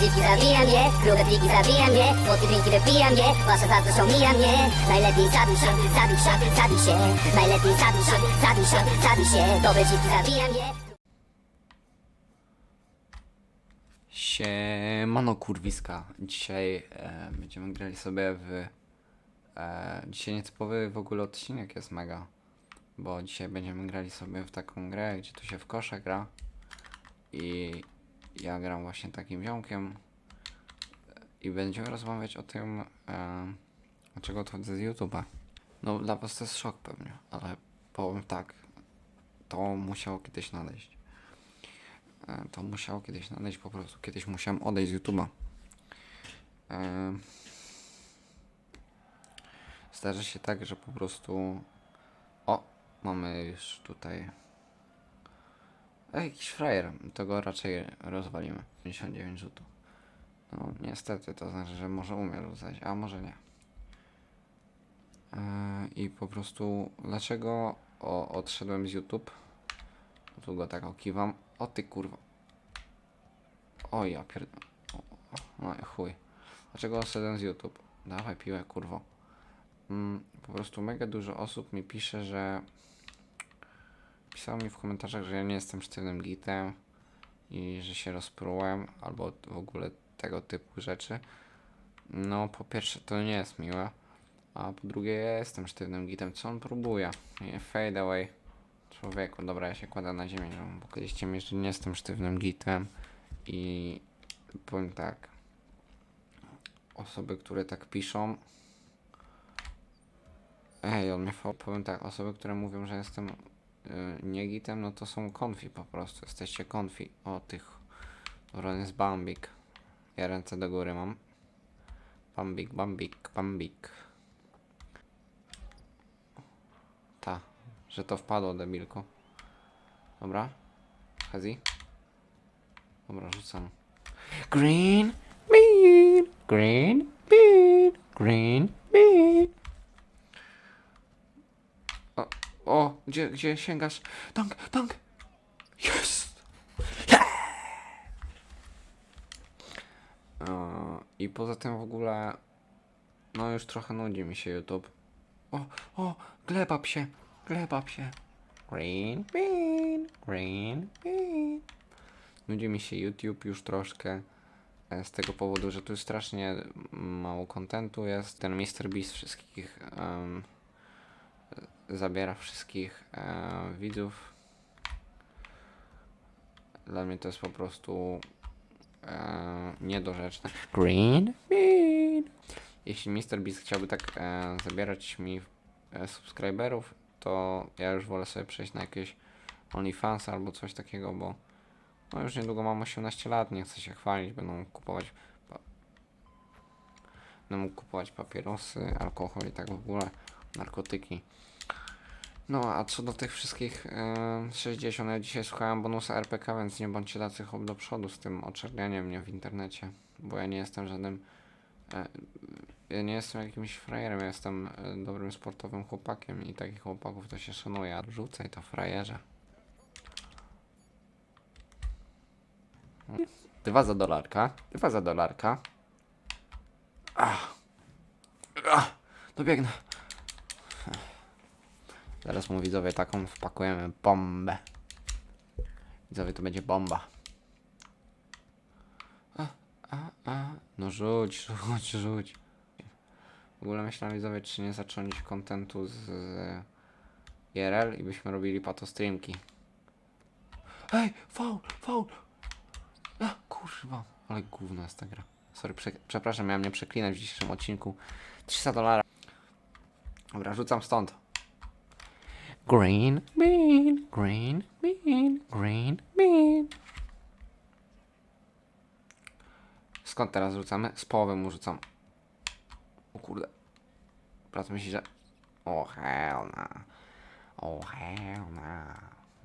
dziwki zabija mnie, grube pliki zabija mnie Złote drinki wypija mnie, wasze zazdroszczą mija mnie Najlepiej zabij się, zabij się, zabij się Najlepiej zabij się, zabij się, zabij się Dobre dziwki zabija mnie Siemano kurwiska. Dzisiaj e, będziemy grali sobie w... E, dzisiaj nietypowy w ogóle odcinek jest mega. Bo dzisiaj będziemy grali sobie w taką grę, gdzie tu się w kosze gra. I ja gram właśnie takim ziomkiem. I będziemy rozmawiać o tym, e, dlaczego odchodzę z YouTube'a. No dla was to jest szok pewnie, ale powiem tak. To musiało kiedyś nadejść. E, to musiało kiedyś nadejść po prostu. Kiedyś musiałem odejść z YouTube'a. E, Zdarzy się tak, że po prostu. O, mamy już tutaj. Ej, jakiś frajer. To go raczej rozwalimy. 59 rzutów. No, niestety, to znaczy, że może umie rzucać, a może nie. E, I po prostu, dlaczego o, odszedłem z YouTube? Tu go tak okiwam. O ty kurwa. Oj, ja pierd... o, o, No chuj. Dlaczego odszedłem z YouTube? Dawaj piłę, kurwo. Mm, po prostu mega dużo osób mi pisze, że... Pisało mi w komentarzach, że ja nie jestem sztywnym gitem i że się rozprułem, albo w ogóle tego typu rzeczy. No, po pierwsze, to nie jest miłe. A po drugie, ja jestem sztywnym gitem. Co on próbuje? Fade away. Człowieku, dobra, ja się kładę na ziemię, bo kiedyś mi, że nie jestem sztywnym gitem i powiem tak. Osoby, które tak piszą. Ej, on mnie powiem tak, osoby, które mówią, że jestem nie gitem, no to są konfi po prostu. Jesteście konfi. O tych. Dobra, jest Bambik. Ja ręce do góry mam. Bambik, Bambik, Bambik. Ta, że to wpadło, debilko. Dobra. Hazi. Dobra, rzucam. Green bean, green bean, green bean. O, gdzie, gdzie sięgasz? Dunk, dunk. Jest. O, I poza tym w ogóle, no już trochę nudzi mi się YouTube. O, o, glebab się, glebab się. Green bean, green bean. Nudzi mi się YouTube już troszkę e, z tego powodu, że tu strasznie mało kontentu jest. Ten Mr. Beast wszystkich em, zabiera wszystkich e, widzów. Dla mnie to jest po prostu e, niedorzeczne. Green bean. Jeśli Mr. Beast chciałby tak e, zabierać mi e, subskryberów, to ja już wolę sobie przejść na jakieś OnlyFans albo coś takiego, bo no już niedługo mam 18 lat, nie chcę się chwalić, będą kupować będę mógł kupować papierosy, alkohol i tak w ogóle, narkotyki. No, a co do tych wszystkich e, 60, ja dzisiaj słuchałem bonusa RPK, więc nie bądźcie tacy hop do przodu z tym oczernianiem mnie w internecie, bo ja nie jestem żadnym e, ja nie jestem jakimś frajerem, ja jestem e, dobrym sportowym chłopakiem i takich chłopaków to się szanuje, a rzucaj to frajerze. Dwa za dolarka, dwa za dolarka. Ach. Ach, dobiegnę. Zaraz mu widzowie taką wpakujemy bombę. Widzowie to będzie bomba. A, a, a. No rzuć, rzuć, rzuć. W ogóle myślałem widzowie, czy nie zacząć kontentu z IRL i byśmy robili pato streamki. Ej, faul, faul. A, kurwa. Ale gówno jest ta gra. Sorry, prze przepraszam, miałem nie przeklinać w dzisiejszym odcinku. 300 dolara. Dobra, rzucam stąd. Green bean, green bean, green bean. Skąd teraz rzucamy? Z połowy mu rzucam. O kurde. Brat myśli, że... O hell na. O hell na.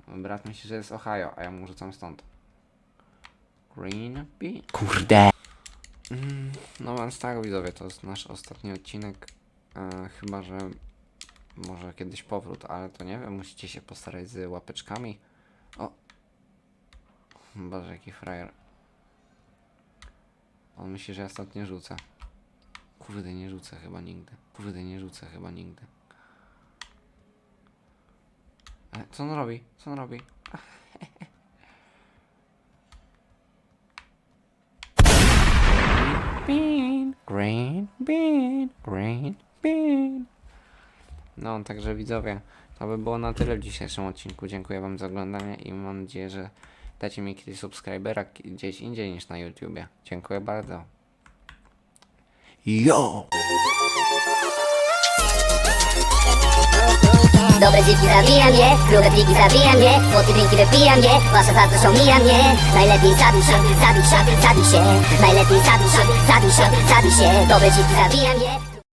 Brat myśli, że jest Ohio, a ja mu rzucam stąd. Green bean. Kurde. Mm, no więc tak widzowie, to jest nasz ostatni odcinek. E, chyba, że może kiedyś powrót, ale to nie wiem, musicie się postarać z łapeczkami. O. Boże, jaki frajer. On myśli, że ja stąd nie rzucę. Kurde, nie rzucę chyba nigdy. Kurde, nie rzucę chyba nigdy. E, co on robi? Co on robi? Bean, green bean, green bean. No, także widzowie, to by było na tyle w dzisiejszym odcinku. Dziękuję Wam za oglądanie i mam nadzieję, że dacie mi kiedyś subskrybera gdzieś indziej niż na YouTubie. Dziękuję bardzo. Yo! Dobre dziewki zabijam je, grube pliki zabijam je Słodkie drinki wypijam je, wasze zazdroszczą mijam je Najlepiej zabij się, zabij się, zabij się Najlepiej zabij się, zabij się, zabij się Dobre dziewki zabijam je